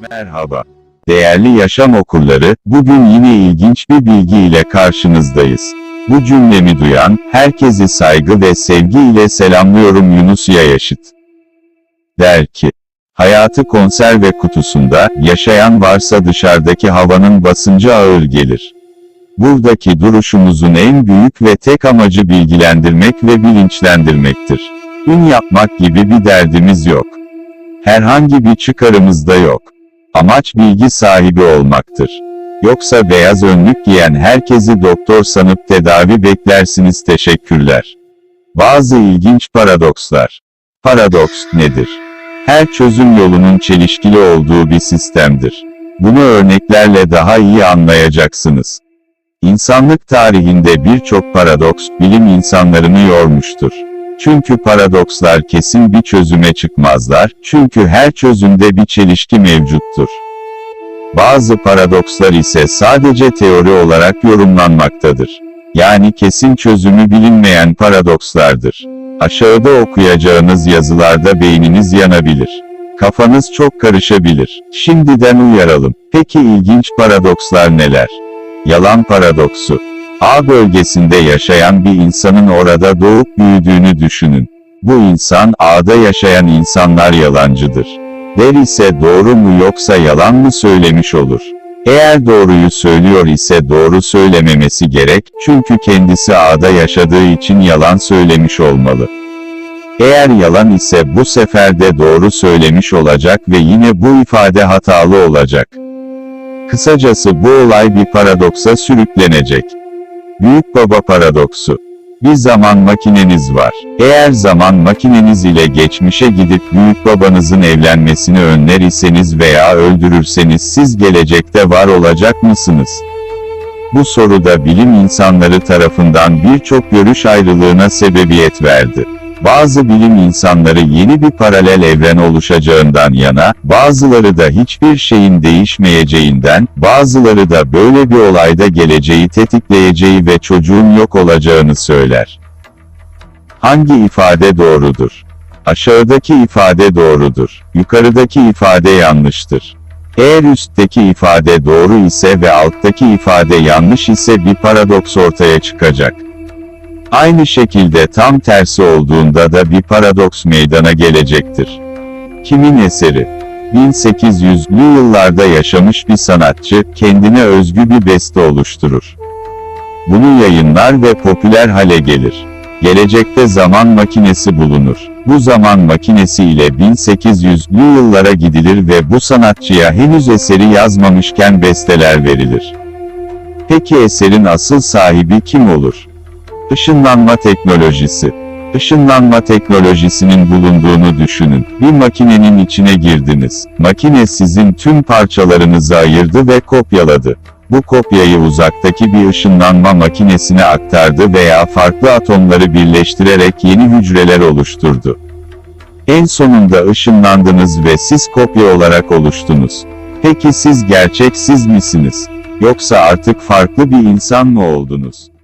Merhaba. Değerli yaşam okurları, bugün yine ilginç bir bilgi ile karşınızdayız. Bu cümlemi duyan, herkesi saygı ve sevgi ile selamlıyorum Yunus Yayaşıt. Der ki, hayatı konserve kutusunda, yaşayan varsa dışarıdaki havanın basıncı ağır gelir. Buradaki duruşumuzun en büyük ve tek amacı bilgilendirmek ve bilinçlendirmektir. Ün yapmak gibi bir derdimiz yok. Herhangi bir çıkarımız da yok. Amaç bilgi sahibi olmaktır. Yoksa beyaz önlük giyen herkesi doktor sanıp tedavi beklersiniz teşekkürler. Bazı ilginç paradokslar. Paradoks nedir? Her çözüm yolunun çelişkili olduğu bir sistemdir. Bunu örneklerle daha iyi anlayacaksınız. İnsanlık tarihinde birçok paradoks, bilim insanlarını yormuştur. Çünkü paradokslar kesin bir çözüme çıkmazlar, çünkü her çözümde bir çelişki mevcuttur. Bazı paradokslar ise sadece teori olarak yorumlanmaktadır. Yani kesin çözümü bilinmeyen paradokslardır. Aşağıda okuyacağınız yazılarda beyniniz yanabilir. Kafanız çok karışabilir. Şimdiden uyaralım. Peki ilginç paradokslar neler? Yalan paradoksu. A bölgesinde yaşayan bir insanın orada doğup büyüdüğünü düşünün. Bu insan A'da yaşayan insanlar yalancıdır. Der ise doğru mu yoksa yalan mı söylemiş olur. Eğer doğruyu söylüyor ise doğru söylememesi gerek, çünkü kendisi A'da yaşadığı için yalan söylemiş olmalı. Eğer yalan ise bu sefer de doğru söylemiş olacak ve yine bu ifade hatalı olacak. Kısacası bu olay bir paradoksa sürüklenecek. Büyük Baba Paradoksu Bir zaman makineniz var. Eğer zaman makineniz ile geçmişe gidip büyük babanızın evlenmesini önler iseniz veya öldürürseniz siz gelecekte var olacak mısınız? Bu soruda bilim insanları tarafından birçok görüş ayrılığına sebebiyet verdi. Bazı bilim insanları yeni bir paralel evren oluşacağından yana, bazıları da hiçbir şeyin değişmeyeceğinden, bazıları da böyle bir olayda geleceği tetikleyeceği ve çocuğun yok olacağını söyler. Hangi ifade doğrudur? Aşağıdaki ifade doğrudur. Yukarıdaki ifade yanlıştır. Eğer üstteki ifade doğru ise ve alttaki ifade yanlış ise bir paradoks ortaya çıkacak. Aynı şekilde tam tersi olduğunda da bir paradoks meydana gelecektir. Kimin eseri? 1800'lü yıllarda yaşamış bir sanatçı, kendine özgü bir beste oluşturur. Bunu yayınlar ve popüler hale gelir. Gelecekte zaman makinesi bulunur. Bu zaman makinesi ile 1800'lü yıllara gidilir ve bu sanatçıya henüz eseri yazmamışken besteler verilir. Peki eserin asıl sahibi kim olur? Işınlanma teknolojisi. Işınlanma teknolojisinin bulunduğunu düşünün. Bir makinenin içine girdiniz. Makine sizin tüm parçalarınızı ayırdı ve kopyaladı. Bu kopyayı uzaktaki bir ışınlanma makinesine aktardı veya farklı atomları birleştirerek yeni hücreler oluşturdu. En sonunda ışınlandınız ve siz kopya olarak oluştunuz. Peki siz gerçek siz misiniz? Yoksa artık farklı bir insan mı oldunuz?